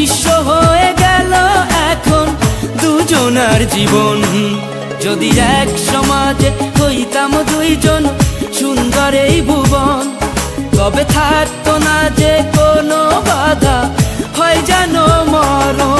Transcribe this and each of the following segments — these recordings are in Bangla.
নিঃস্ব হয়ে গেল এখন দুজনার জীবন। যদি এক সমাজে হইতাম দুইজন সুন্দর এই ভুবন, তবে থাকতো না যে কোনো বাধা, হয় যেন মরণ।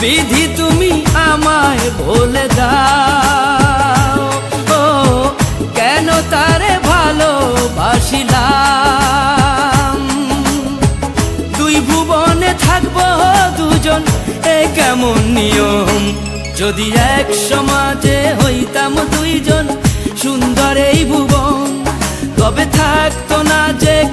বিধি তুমি আমায় বলে দাও। ও, কেন তারে ভালোবাসিলাম? দুই ভুবনে থাকব দুজন, এ কেমন নিয়ম? যদি এক সমাজে হইতাম দুইজন, সুন্দর এই ভুবন, তবে থাকতো না যে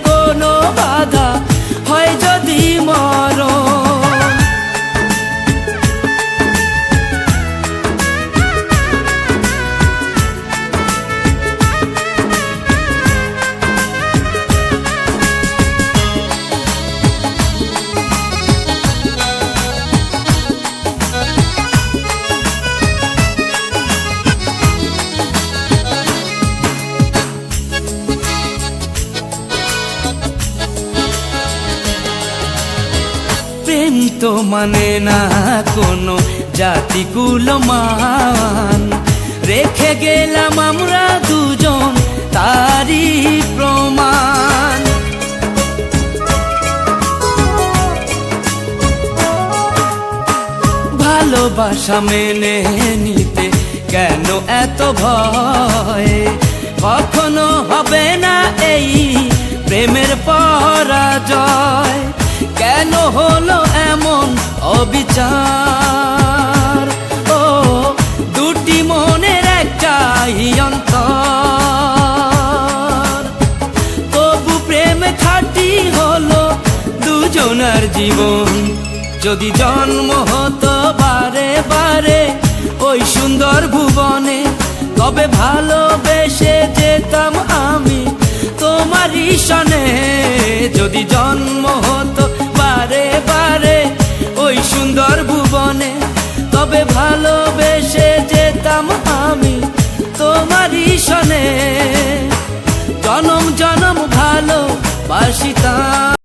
প্রেম তো মানে না কোনো জাতি মান। রেখে গেলাম আমরা দুজন তারই প্রমাণ। ভালোবাসা মেনে নিতে কেন এত ভয়? কখনো হবে না এই প্রেমের পরাজয়। কেন হলো এমন অবিচার? ও, দুটি মনের একটাই অন্তর। তবু প্রেম খাটি হলো দুজনার জীবন। যদি জন্ম হতো বারে বারে ওই সুন্দর ভুবনে, তবে ভালোবেসে যেতাম আমি তোমার সনে। যদি জন্ম মনে তবে ভালোবেসে যেতাম আমি তোমারই শনে জনম জনম ভালো বাসি